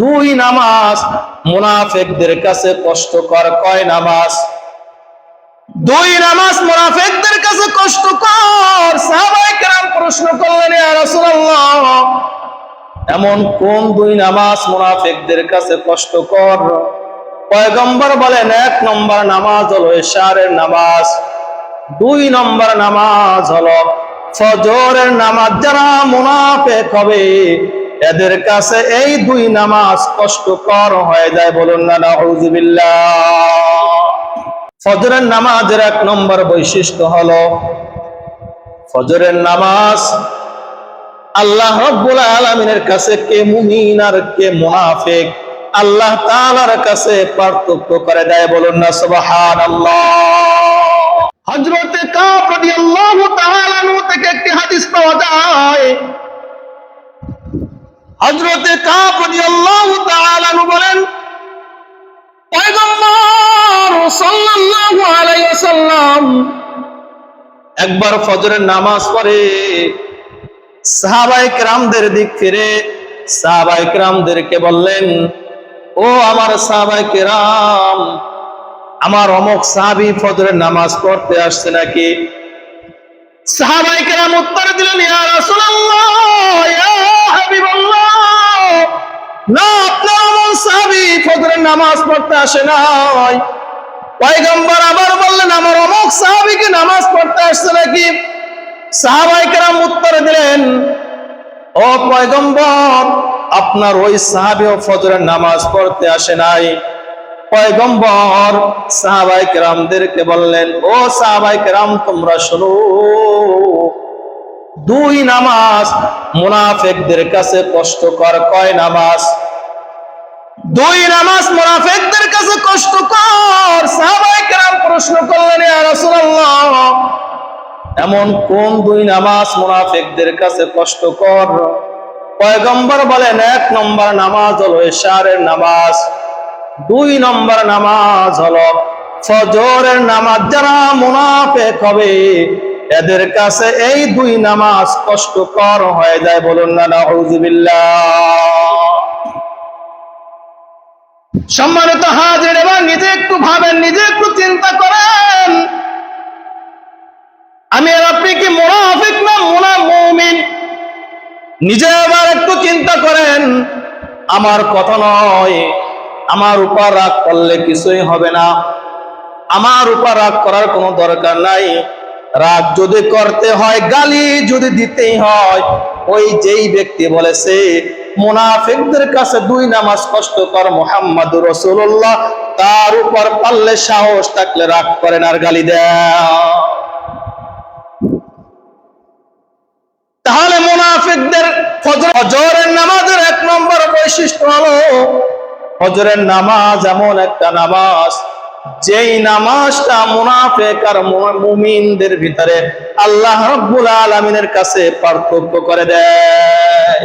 দুই নামাজ মুনাফেকদের কাছে কষ্টকর কয় নামাজ? দুই নামাজ মুনাফেকদের কাছে কষ্টকর। সাহাবায়ে কেরাম প্রশ্ন করলেন, ইয়া রাসূলুল্লাহ, এমন কোন দুই নামাজ মুনাফেকদের কাছে কষ্টকর? পয়গম্বর বলেন, এক নম্বর নামাজ হলো এশারের নামাজ, দুই নম্বর নামাজ হলো ফজরের নামাজ। যারা মুনাফেক হবে এদের কাছে এই দুই নামাজ কষ্টকর হয়ে যায় বলুন না ফজরের নামাজের এক নম্বর বৈশিষ্ট্য হলো, ফজরের নামাজ আল্লাহ রব্বুল আলমিনের কাছে কে মুমিন আর কে মুনাফিক, আল্লাহ তাআলার কাছে পার্থক্য করে দেয় বলুন না, সুবহানাল্লাহ। হযরতে কাব রাদিয়াল্লাহু তাআলা থেকে একটি হাদিস পাওয়া যায় আনহু বলেন একবার ফজরের নামাজ পড়ে সাহাবাই রামদের দিক ফিরে সাহাবাই রামদেরকে বললেন, ও আমার সাহাবাই রাম আমার অমক সাহাবি ফজরের নামাজ পড়তে আসছে নাকি? সাহাবাই কেরাম উত্তর দিলেন, ইয়া রাসূলুল্লাহ না আপনার অমক সাহাবি, ফজরের নামাজ পড়তে আসে নাই। পয়গম্বর আবার বললেন, আমার অমক সাহাবিকে নামাজ পড়তে আসছে নাকি? সাহাবাই কেরাম উত্তর দিলেন, ও পয়গম্বর, আপনার ওই সাহাবিও ফজরের নামাজ পড়তে আসে নাই। পয়গম্বর সাহাবাই কেরামদেরকে বললেন, ও সাহাবাই কেরাম, তোমরা শোনো। দুই নামাজ মুনাফেকদের কাছে কষ্টকর কয় নামাজ? দুই নামাজ মুনাফেকদের কাছে কষ্টকর। সাহাবাই কেরাম প্রশ্ন করলেন, ইয়া রাসূলুল্লাহ, এমন কোন দুই নামাজ মুনাফিকদের কাছে কষ্টকর? পয়গম্বর বলেন, এক নম্বর নামাজ হলো এশারের নামাজ, দুই নম্বর নামাজ হলো ফজরের নামাজ। যারা মুনাফেক হবে এদের কাছে এই দুই নামাজ কষ্টকর হয়ে যায় বলুন না সম্মানিত হাজির এবার নিজে একটু ভাবেন, নিজে একটু চিন্তা করেন। আমি আর আপনি কি মুনাফিক না মুনা মুমিন? নিজে আবার একটু চিন্তা করেন, আমার কথা নয়, আমার উপর রাগ করলে কিছুই হবে না। আমার উপর রাগ করার কোনো দরকার নাই। রাগ যদি করতে হয়, গালি যদি দিতেই হয়, ওই যেই ব্যক্তি বলেছে, মুনাফিকদের কাছে দুই নামাজ কষ্টকর মোহাম্মদ রসুল্লাহ তার উপর পারলে সাহস থাকলে রাগ করেন আর গালি দেয় তাহলে মুনাফিকদের ফজরের নামাজের এক নম্বর বৈশিষ্ট্য হলো হজরের নামাজ এমন একটা নামাজ যেই নামাজটা মুনাফেক আর মুমিনদের ভিতরে আল্লাহ রব্বুল আলমিনের কাছে পার্থক্য করে দেয়।